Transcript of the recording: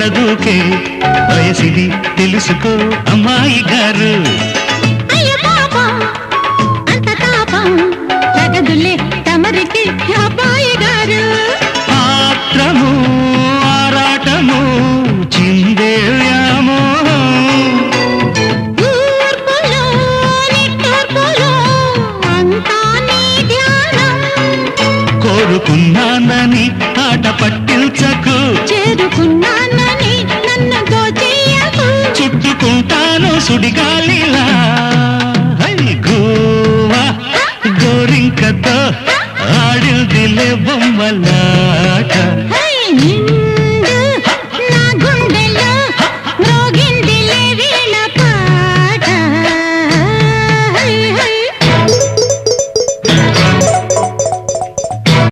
నీకే వయసిది తెలుసుకో అమ్మాయి గారు. తమరికి అబ్బాయి గారు. ఆత్రము ఆరాటము కోరుకున్నానని ఆట పట్టించకు. చేరుకున్నానని గోవాలో సుడిగాలిలా. గోవా గోరింకతో ఆడిందిలే బొమ్మలా.